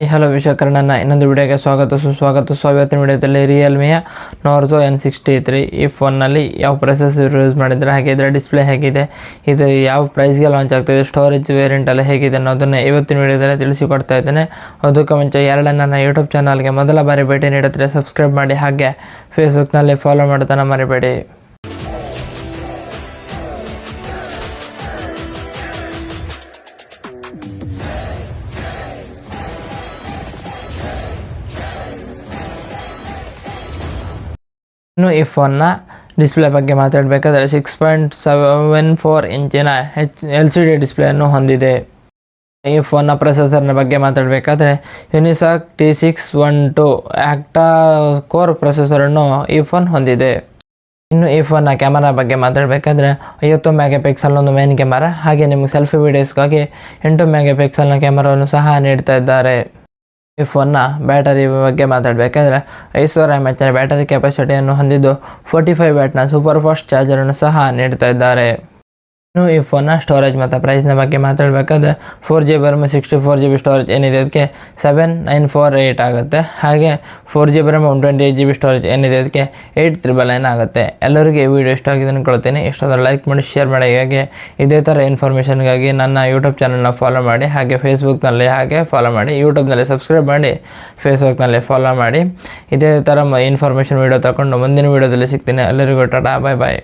Hello ವಿಶ್ವಕರ್ಣನ ಇನ್ನೊಂದು ವಿಡಿಯೋಗೆ ಸ್ವಾಗತ. ಸುಸ್ವಾಗತ. ಸೊ, ಇವತ್ತಿನ ವಿಡಿಯೋದಲ್ಲಿ ರಿಯಲ್ಮಿಯ ನೋರ್ಜೋ ಎನ್ ಸಿಕ್ಸ್ಟಿ ತ್ರೀ ಈ ಫೋನ್ನಲ್ಲಿ ಯಾವ ಪ್ರೊಸೆಸರ್ ಯೂಸ್ ಮಾಡಿದರೆ ಹಾಗೆ ಇದರ ಡಿಸ್ಪ್ಲೇ ಹೇಗಿದೆ, ಇದು ಯಾವ ಪ್ರೈಸ್ಗೆ ಲಾಂಚ್ ಆಗ್ತಾಯಿದೆ ಸ್ಟೋರೇಜ್ ವೇರಿಯಂಟ್ ಎಲ್ಲ ಹೇಗಿದೆ ಅನ್ನೋದನ್ನು ಇವತ್ತಿನ ವಿಡಿಯೋದಲ್ಲಿ ತಿಳಿಸಿಕೊಡ್ತಾ ಇದ್ದೇನೆ. ಅದಕ್ಕೆ ಮುಂಚೆ ಎರಡು ನನ್ನ ಯೂಟ್ಯೂಬ್ ಚಾನಲ್ಗೆ ಮೊದಲ ಬಾರಿ ಭೇಟಿ ನೀಡುತ್ತಾರೆ ಸಬ್ಸ್ಕ್ರೈಬ್ ಮಾಡಿ, ಹಾಗೆ ಫೇಸ್ಬುಕ್ನಲ್ಲಿ ಫಾಲೋ ಮಾಡೋದನ್ನು ಮರಿಬೇಡಿ. ಇನ್ನು ಈ ಫೋನ್ನ ಡಿಸ್ಪ್ಲೇ ಬಗ್ಗೆ ಮಾತಾಡಬೇಕಾದ್ರೆ ಸಿಕ್ಸ್ ಪಾಯಿಂಟ್ ಸೆವೆನ್ ಫೋರ್ ಇಂಚಿನ ಹೆಚ್ ಎಲ್ ಸಿ ಡಿ ಡಿಸ್ಪ್ಲೇಯನ್ನು ಹೊಂದಿದೆ. ಈ ಫೋನ್ನ ಪ್ರೊಸೆಸರ್ನ ಬಗ್ಗೆ ಮಾತಾಡಬೇಕಾದ್ರೆ Unisoc T six one two octa core ಪ್ರೊಸೆಸರನ್ನು ಈ ಫೋನ್ ಹೊಂದಿದೆ. ಇನ್ನು ಈ ಫೋನ್ನ ಕ್ಯಾಮರಾ ಬಗ್ಗೆ ಮಾತಾಡಬೇಕಾದ್ರೆ ಐವತ್ತು ಮೆಗಾ ಪಿಕ್ಸಲ್ ಒಂದು ಮೇನ್ ಕ್ಯಾಮರಾ ಹಾಗೆ ನಿಮಗೆ ಸೆಲ್ಫಿ ವೀಡಿಯೋಸ್ಗಾಗಿ ಎಂಟು ಮೆಗಾ ಪಿಕ್ಸಲ್ನ ಕ್ಯಾಮರಾವನ್ನು ಸಹ ನೀಡ್ತಾ ಇದ್ದಾರೆ. ಈ ಫೋನ್ನ ಬ್ಯಾಟರಿ ಬಗ್ಗೆ ಮಾತಾಡಬೇಕಾದ್ರೆ ಐದು ಸಾವಿರ ಎಂ ಎಚ್ನ ಬ್ಯಾಟರಿ ಕೆಪಾಸಿಟಿಯನ್ನು ಹೊಂದಿದ್ದು ಫೋರ್ಟಿ ಫೈವ್ ವ್ಯಾಟ್ನ ಸೂಪರ್ ಫಾಸ್ಟ್ ಚಾರ್ಜರನ್ನು ಸಹ ನೀಡ್ತಾ ಇದ್ದಾರೆ. ಇನ್ನು ಈ ಫೋನ್ನ ಸ್ಟೋರೇಜ್ ಮತ್ತು ಪ್ರೈಸ್ನ ಬಗ್ಗೆ ಮಾತಾಡಬೇಕಾದ್ರೆ four G B RAM RAM sixty four G B storage ಏನಿದೆ ಅದಕ್ಕೆ ಸೆವೆನ್ ನೈನ್ ಫೋರ್ ಏಯ್ಟ್ ಆಗುತ್ತೆ. ಹಾಗೆ four G B RAM one twenty eight G B storage ಏನಿದೆ ಅದಕ್ಕೆ ಏಯ್ಟ್ ತ್ರಿಬಲ್ ನೈನ್ ಆಗುತ್ತೆ. ಎಲ್ಲರಿಗೂ ಈ ವಿಡಿಯೋ ಇಷ್ಟ ಆಗಿದೆ ಅಂದ್ಕೊಳ್ತೀನಿ ಇಷ್ಟಾದ್ರೆ ಲೈಕ್ ಮಾಡಿ ಶೇರ್ ಮಾಡಿ. ಹಾಗೆ ಇದೇ ಥರ ಇನ್ಫಾರ್ಮೇಷನ್ಗಾಗಿ ನನ್ನ ಯೂಟ್ಯೂಬ್ ಚಾನಲ್ನ ಫಾಲೋ ಮಾಡಿ. ಹಾಗೆ ಫೇಸ್ಬುಕ್ನಲ್ಲಿ ಹಾಗೆ ಫಾಲೋ ಮಾಡಿ. ಯೂಟ್ಯೂಬ್ನಲ್ಲಿ ಸಬ್ಸ್ಕ್ರೈಬ್ ಮಾಡಿ. ಫೇಸ್ಬುಕ್ನಲ್ಲಿ ಫಾಲೋ ಮಾಡಿ. ಇದೇ ಥರ ಇನ್ಫಾರ್ಮೇಷನ್ ವೀಡಿಯೋ ತಗೊಂಡು ಮುಂದಿನ ವೀಡಿಯೋದಲ್ಲಿ ಸಿಗ್ತೀನಿ. ಎಲ್ಲರಿಗೂ ಟಾಟಾ ಬಾಯ್ ಬಾಯ್